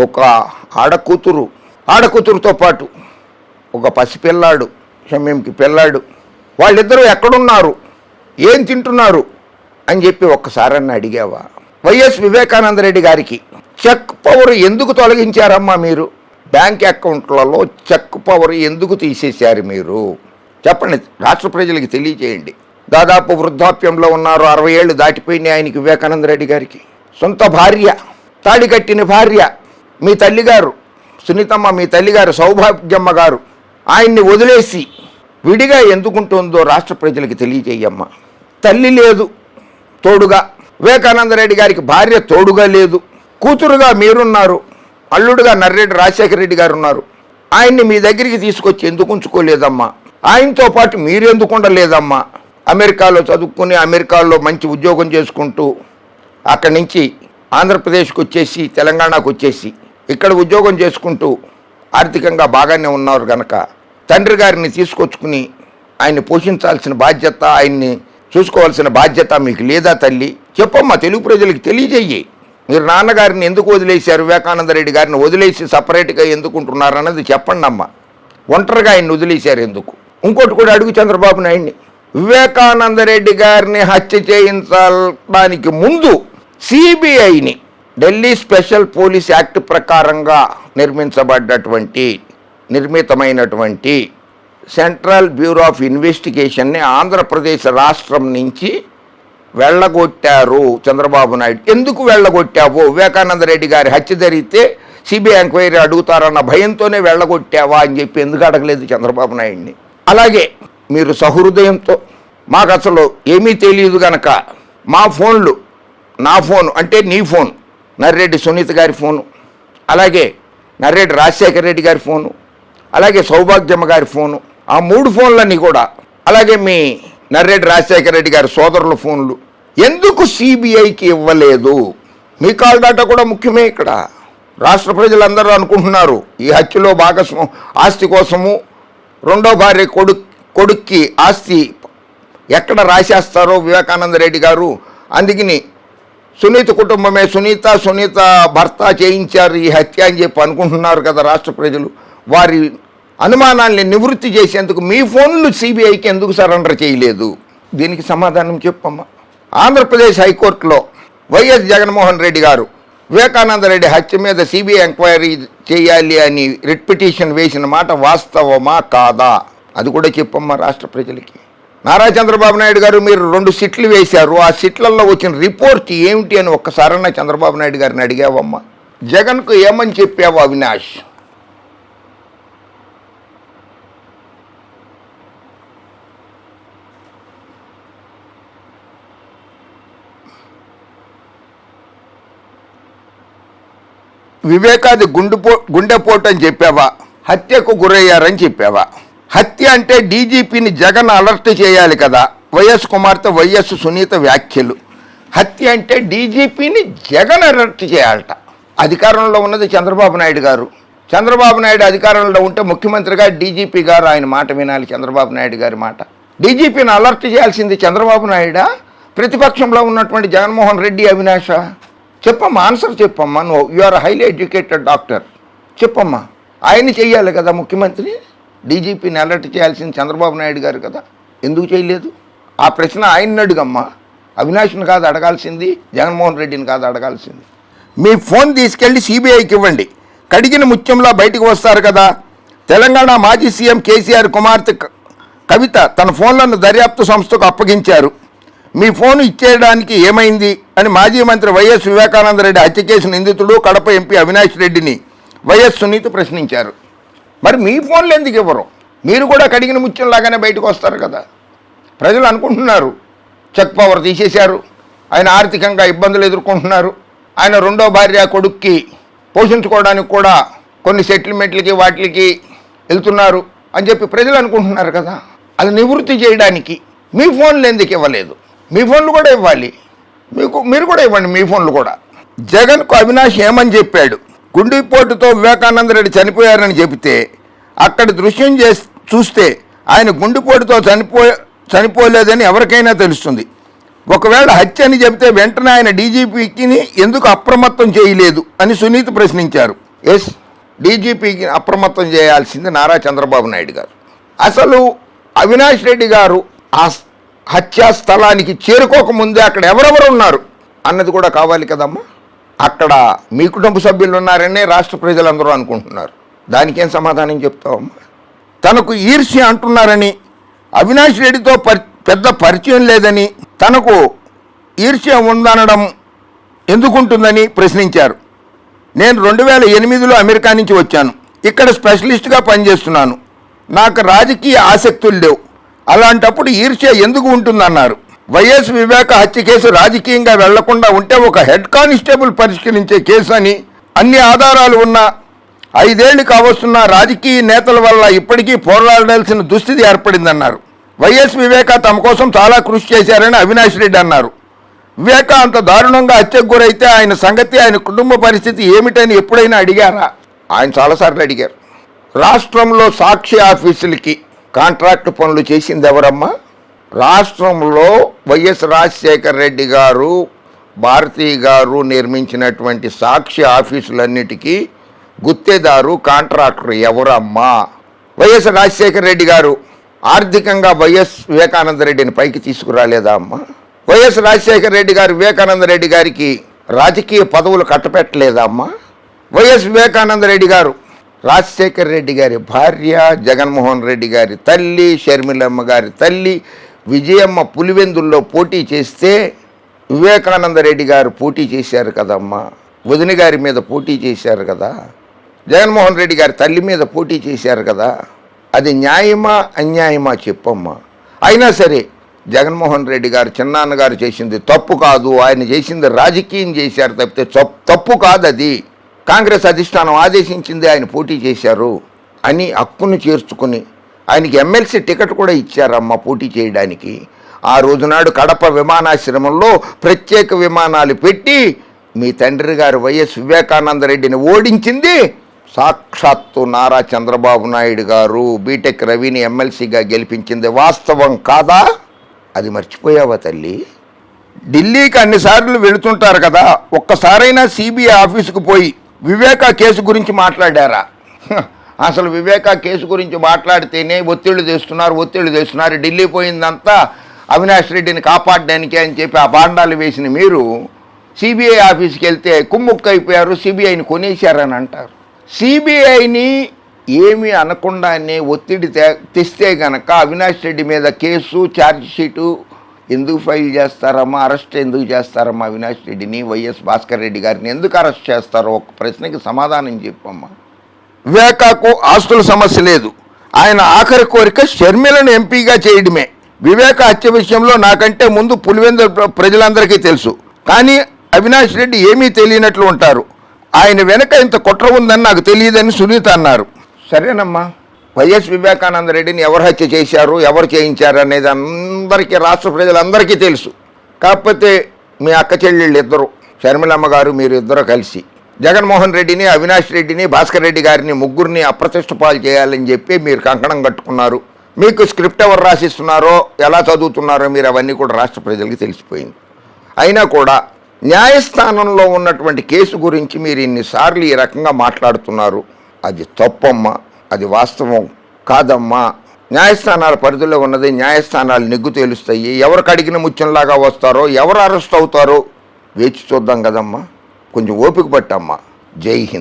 ఒక ఆడకూతురు ఆడకూతురుతో పాటు ఒక పసిపిల్లాడు షమ్యంకి పిల్లాడు. వాళ్ళిద్దరూ ఎక్కడున్నారు? ఏం తింటున్నారు? అని చెప్పి ఒక్కసారన్నా అడిగావా? వైఎస్ వివేకానంద రెడ్డి గారికి చెక్ పవర్ ఎందుకు తొలగించారమ్మా మీరు? బ్యాంక్ అకౌంట్లలో చెక్ పవర్ ఎందుకు తీసేశారు మీరు? చెప్పండి రాష్ట్ర ప్రజలకి తెలియజేయండి. దాదాపు వృద్ధాప్యంలో ఉన్నారు అరవై ఏళ్ళు దాటిపోయినాయి ఆయనకి వివేకానంద రెడ్డి గారికి. సొంత భార్య తాడి కట్టిన భార్య మీ తల్లిగారు సునీతమ్మ మీ తల్లిగారు సౌభాగ్యమ్మ గారు ఆయన్ని వదిలేసి విడిగా ఎందుకుంటుందో రాష్ట్ర ప్రజలకు తెలియజేయమ్మ. తల్లి లేదు తోడుగా. వివేకానంద రెడ్డి గారికి భార్య తోడుగా లేదు. కూతురుగా మీరున్నారు అల్లుడుగా నర్రెడ్డి రాజశేఖర రెడ్డి గారు ఉన్నారు. ఆయన్ని మీ దగ్గరికి తీసుకొచ్చి ఎందుకు ఉంచుకోలేదమ్మా? ఆయనతో పాటు మీరు ఎందుకు ఉండలేదమ్మా అమెరికాలో చదువుకుని అమెరికాలో మంచి ఉద్యోగం చేసుకుంటూ అక్కడి నుంచి ఆంధ్రప్రదేశ్కి వచ్చేసి తెలంగాణకు వచ్చేసి ఇక్కడ ఉద్యోగం చేసుకుంటూ ఆర్థికంగా బాగానే ఉన్నారు గనక తండ్రి గారిని తీసుకొచ్చుకుని ఆయన్ని పోషించాల్సిన బాధ్యత ఆయన్ని చూసుకోవాల్సిన బాధ్యత మీకు లేదా తల్లి? చెప్పమ్మా తెలుగు ప్రజలకు తెలియజేయి. మీరు నాన్నగారిని ఎందుకు వదిలేశారు? వివేకానంద రెడ్డి గారిని వదిలేసి సపరేట్గా ఎందుకుంటున్నారు అన్నది చెప్పండి అమ్మ ఒంటరిగా ఆయన్ని వదిలేశారు ఎందుకు? ఇంకోటి కూడా అడుగు చంద్రబాబు నాయుడిని వివేకానంద రెడ్డి గారిని హత్య చేయించడానికి ముందు సిబిఐని ఢిల్లీ స్పెషల్ పోలీస్ యాక్ట్ ప్రకారంగా నిర్మించబడ్డటువంటి నిర్మితమైనటువంటి సెంట్రల్ బ్యూరో ఆఫ్ ఇన్వెస్టిగేషన్ని ఆంధ్రప్రదేశ్ రాష్ట్రం నుంచి వెళ్ళగొట్టారు చంద్రబాబు నాయుడు. ఎందుకు వెళ్ళగొట్టావు? వివేకానంద రెడ్డి గారి హత్య జరిగితే సిబిఐ ఎంక్వైరీ అడుగుతారన్న భయంతోనే వెళ్ళగొట్టావా అని చెప్పి ఎందుకు అడగలేదు చంద్రబాబు నాయుడిని? అలాగే మీరు సహృదయంతో మాకు అసలు ఏమీ తెలియదు గనక మా ఫోన్లు నా ఫోన్ అంటే నీ ఫోన్ నర్రెడ్డి సునీత గారి ఫోను అలాగే నర్రెడ్డి రాజశేఖర రెడ్డి గారి ఫోను అలాగే సౌభాగ్యమ్మ గారి ఫోను ఆ మూడు ఫోన్లన్నీ కూడా అలాగే మీ నర్రెడ్డి రాజశేఖర రెడ్డి గారి సోదరుల ఫోన్లు. ఎందుకు సిబిఐకి ఇవ్వలేదు? మీ కాల్ డాటా కూడా ముఖ్యమే ఇక్కడ. రాష్ట్ర ప్రజలందరూ అనుకుంటున్నారు ఈ హత్యలో భాగస్వం ఆస్తి కోసము రెండో భార్య కొడు కొడుక్కి ఆస్తి ఎక్కడ రాసేస్తారో వివేకానంద రెడ్డి గారు అందుకని సునీత కుటుంబమే. సునీత సునీత భర్త చేయించారు ఈ హత్య అని చెప్పి అనుకుంటున్నారు కదా రాష్ట్ర ప్రజలు. వారి అనుమానాల్ని నివృత్తి చేసేందుకు మీ ఫోన్లు సిబిఐకి ఎందుకు సరెండర్ చేయలేదు? దీనికి సమాధానం చెప్పమ్మా. ఆంధ్రప్రదేశ్ హైకోర్టులో వైఎస్ జగన్మోహన్ రెడ్డి గారు వివేకానంద రెడ్డి హత్య మీద సిబిఐ ఎంక్వైరీ చేయాలి అని రిట్ పిటిషన్ వేసిన మాట వాస్తవమా కాదా? అది కూడా చెప్పమ్మా రాష్ట్ర ప్రజలకి. నారా చంద్రబాబు నాయుడు గారు మీరు రెండు సిట్లు వేశారు. ఆ సిట్లలో వచ్చిన రిపోర్ట్ ఏమిటి అని ఒక్కసారన్నా చంద్రబాబు నాయుడు గారిని అడిగావమ్మా. జగన్కు ఏమని చెప్పావు అవినాష్? వివేకాది గుండెపో గుండెపోటు అని చెప్పావా? హత్యకు గురయ్యారని చెప్పావా? హత్య అంటే డీజీపీని జగన్ అలర్ట్ చేయాలి కదా. వైఎస్ కుమార్తె వైఎస్ సునీత వ్యాఖ్యలు. హత్య అంటే డీజీపీని జగన్ అలర్ట్ చేయాలట. అధికారంలో ఉన్నది చంద్రబాబు నాయుడు గారు. చంద్రబాబు నాయుడు అధికారంలో ఉంటే ముఖ్యమంత్రిగా డీజీపీ గారు ఆయన మాట వినాలి చంద్రబాబు నాయుడు గారి మాట. డీజీపీని అలర్ట్ చేయాల్సింది చంద్రబాబు నాయుడా? ప్రతిపక్షంలో ఉన్నటువంటి జగన్మోహన్ రెడ్డి అవినాష? చెప్పమ్మా ఆన్సర్ చెప్పమ్మా. నువ్వు you are highly educated doctor చెప్పమ్మా. ఆయన చెయ్యాలి కదా ముఖ్యమంత్రి? డీజీపీని అలర్ట్ చేయాల్సింది చంద్రబాబు నాయుడు గారు కదా. ఎందుకు చేయలేదు? ఆ ప్రశ్న ఆయన అడుగమ్మా. అవినాష్ని కాదు అడగాల్సింది జగన్మోహన్ రెడ్డిని కాదు అడగాల్సింది. మీ ఫోన్ తీసుకెళ్ళి సిబిఐకి ఇవ్వండి. కడిగిన ముత్యంలో బయటకు వస్తారు కదా. తెలంగాణ మాజీ సీఎం కేసీఆర్ కుమార్తె కవిత తన ఫోన్లను దర్యాప్తు సంస్థకు అప్పగించారు. మీ ఫోన్ ఇచ్చేయడానికి ఏమైంది అని మాజీ మంత్రి వైఎస్ వివేకానంద రెడ్డి హత్య కేసు నిందితుడు కడప ఎంపీ అవినాష్ రెడ్డిని వైఎస్ సునీత ప్రశ్నించారు. మరి మీ ఫోన్లు ఎందుకు ఇవ్వరు? మీరు కూడా కడిగిన ముత్యంలాగానే బయటకు వస్తారు కదా. ప్రజలు అనుకుంటున్నారు చెక్ పవర్ తీసేశారు ఆయన ఆర్థికంగా ఇబ్బందులు ఎదుర్కొంటున్నారు ఆయన రెండో భార్య కొడుక్కి పోషించుకోవడానికి కూడా కొన్ని సెటిల్మెంట్లకి వాటికి వెళ్తున్నారు అని చెప్పి ప్రజలు అనుకుంటున్నారు కదా. అది నివృత్తి చేయడానికి మీ ఫోన్లు ఎందుకు ఇవ్వలేదు? మీ ఫోన్లు కూడా ఇవ్వాలి. మీకు మీరు కూడా ఇవ్వండి మీ ఫోన్లు కూడా. జగన్కు అవినాష్ ఏమని చెప్పాడు? గుండెపోటుతో వివేకానంద రెడ్డి చనిపోయారని చెబితే అక్కడి దృశ్యం చేసి చూస్తే ఆయన గుండెపోటుతో చనిపో చనిపోలేదని ఎవరికైనా తెలుస్తుంది. ఒకవేళ హత్య అని చెబితే వెంటనే ఆయన డీజీపీకిని ఎందుకు అప్రమత్తం చేయలేదు అని సునీత ప్రశ్నించారు. ఎస్ డీజీపీకి అప్రమత్తం చేయాల్సింది నారా చంద్రబాబు నాయుడు గారు. అసలు అవినాష్ రెడ్డి గారు ఆ హత్యా స్థలానికి చేరుకోకముందే అక్కడ ఎవరెవరు ఉన్నారు? అన్నది కూడా కావాలి కదమ్మా. అక్కడ మీ కుటుంబ సభ్యులు ఉన్నారనే రాష్ట్ర ప్రజలందరూ అనుకుంటున్నారు. దానికేం సమాధానం చెప్తావమ్మా? తనకు ఈర్ష్య అంటున్నారని అవినాష్ రెడ్డితో పరి పెద్ద పరిచయం లేదని తనకు ఈర్ష్య ఉందనడం ఎందుకుంటుందని ప్రశ్నించారు. నేను రెండు వేల ఎనిమిదిలో అమెరికా నుంచి వచ్చాను. ఇక్కడ స్పెషలిస్ట్గా పనిచేస్తున్నాను. నాకు రాజకీయ ఆసక్తులు లేవు. అలాంటప్పుడు ఈర్ష్య ఎందుకు ఉంటుందన్నారు. వైఎస్ వివేక హత్య కేసు రాజకీయంగా వెళ్ళకుండా ఉంటే ఒక హెడ్ కానిస్టేబుల్ పరిష్కరించే కేసు అని అన్ని ఆధారాలు ఉన్న ఐదేళ్ళు కావస్తున్న రాజకీయ నేతల వల్ల ఇప్పటికీ పోరాడాల్సిన దుస్థితి ఏర్పడిందన్నారు. వైఎస్ వివేక తమ కోసం చాలా కృషి చేశారని అవినాష్ రెడ్డి అన్నారు. వివేక అంత దారుణంగా హత్యకు గురైతే ఆయన సంగతి ఆయన కుటుంబ పరిస్థితి ఏమిటని ఎప్పుడైనా అడిగారా? ఆయన చాలాసార్లు అడిగారు. రాష్ట్రంలో సాక్షి ఆఫీసులకి కాంట్రాక్ట్ పనులు చేసింది ఎవరమ్మా? రాష్ట్రంలో వైఎస్ రాజశేఖర రెడ్డి గారు భారతీ గారు నిర్మించినటువంటి సాక్షి ఆఫీసులన్నిటికీ గుత్తేదారు కాంట్రాక్టర్ ఎవరమ్మా? వైఎస్ రాజశేఖర రెడ్డి గారు ఆర్థికంగా వైఎస్ వివేకానంద రెడ్డిని పైకి తీసుకురాలేదా అమ్మా? వైఎస్ రాజశేఖర రెడ్డి గారు వివేకానంద రెడ్డి గారికి రాజకీయ పదవులు కట్టపెట్టలేదా అమ్మా? వైఎస్ వివేకానంద రెడ్డి గారు రాజశేఖర రెడ్డి గారి భార్య జగన్మోహన్ రెడ్డి గారి తల్లి షర్మిలమ్మ గారి తల్లి విజయమ్మ పులివెందుల్లో పోటీ చేస్తే వివేకానంద రెడ్డి గారు పోటీ చేశారు కదమ్మా. వదిన గారి మీద పోటీ చేశారు కదా. జగన్మోహన్ రెడ్డి గారి తల్లి మీద పోటీ చేశారు కదా. అది న్యాయమా అన్యాయమా చెప్పమ్మా. అయినా సరే జగన్మోహన్ రెడ్డి గారు చిన్నాన్నగారు చేసింది తప్పు కాదు. ఆయన చేసింది రాజకీయం చేశారు తప్పితే తప్పు కాదు అది కాంగ్రెస్ అధిష్టానం ఆదేశించింది ఆయన పోటీ చేశారు అని హక్కును చేర్చుకుని ఆయనకి ఎమ్మెల్సీ టికెట్ కూడా ఇచ్చారమ్మ పోటీ చేయడానికి. ఆ రోజునాడు కడప విమానాశ్రమంలో ప్రత్యేక విమానాలు పెట్టి మీ తండ్రి గారు వైఎస్ వివేకానంద రెడ్డిని ఓడించింది. సాక్షాత్తు నారా చంద్రబాబు నాయుడు గారు బీటెక్ రవిని ఎమ్మెల్సీగా గెలిపించింది. వాస్తవం కాదా? అది మర్చిపోయావా తల్లి? ఢిల్లీకి అన్నిసార్లు వెళుతుంటారు కదా. ఒక్కసారైనా సిబిఐ ఆఫీసుకు పోయి వివేకా కేసు గురించి మాట్లాడారా? అసలు వివేకా కేసు గురించి మాట్లాడితేనే ఒత్తిళ్ళు తెస్తున్నారు ఒత్తిళ్ళు తెస్తున్నారు. ఢిల్లీ పోయిందంతా అవినాష్ రెడ్డిని కాపాడడానికి అని చెప్పి ఆ బాండాలు వేసిన మీరు సిబిఐ ఆఫీస్కి వెళ్తే కుమ్ముక్కు అయిపోయారు సిబిఐని కొనేశారని అంటారు. సిబిఐని ఏమీ అనకుండానే ఒత్తిడి తెస్తే గనక అవినాష్ రెడ్డి మీద కేసు ఛార్జ్షీటు ఎందుకు ఫైల్ చేస్తారమ్మా అరెస్ట్ ఎందుకు చేస్తారమ్మా అవినాష్ రెడ్డిని వైఎస్ భాస్కర్ రెడ్డి గారిని ఎందుకు అరెస్ట్ చేస్తారో ఒక ప్రశ్నకి సమాధానం చెప్పమ్మా. వివేకాకు ఆస్తుల సమస్య లేదు. ఆయన ఆఖరి కోరిక షర్మిలను ఎంపీగా చేయడమే. వివేక హత్య విషయంలో నాకంటే ముందు పులివెందు ప్ర- ప్రజలందరికీ తెలుసు. కానీ అవినాష్ రెడ్డి ఏమీ తెలియనట్లు ఉంటారు. ఆయన వెనక ఇంత కుట్ర ఉందని నాకు తెలియదని సునీత అన్నారు. సరేనమ్మా. వైఎస్ వివేకానంద రెడ్డిని ఎవరు హత్య చేశారు ఎవరు చేయించారు అనేది అందరికీ రాష్ట్ర ప్రజలందరికీ తెలుసు. కాకపోతే మీ అక్క చెల్లెళ్ళు ఇద్దరు. షర్మిలమ్మ గారు మీరు ఇద్దరు కలిసి. జగన్మోహన్ రెడ్డిని అవినాష్ రెడ్డిని భాస్కర్ రెడ్డి గారిని ముగ్గురిని అప్రతిష్ట పాలు చేయాలని చెప్పి మీరు కంకణం కట్టుకున్నారు. మీకు స్క్రిప్ట్ ఎవరు రాసిస్తున్నారో ఎలా చదువుతున్నారో మీరు అవన్నీ కూడా రాష్ట్ర ప్రజలకి తెలిసిపోయింది. అయినా కూడా న్యాయస్థానంలో ఉన్నటువంటి కేసు గురించి మీరు ఇన్నిసార్లు ఈ రకంగా మాట్లాడుతున్నారు. అది తప్పమ్మా అది వాస్తవం కాదమ్మా. న్యాయస్థానాల పరిధిలో ఉన్నది న్యాయస్థానాలు నెగ్గు తేలుస్తాయి. ఎవరు కడిగిన ముత్యంలాగా వస్తారో ఎవరు అరెస్ట్ అవుతారో వేచి చూద్దాం కదమ్మా. కొంచెం ఓపిక పట్టమ్మా. జై హింద్.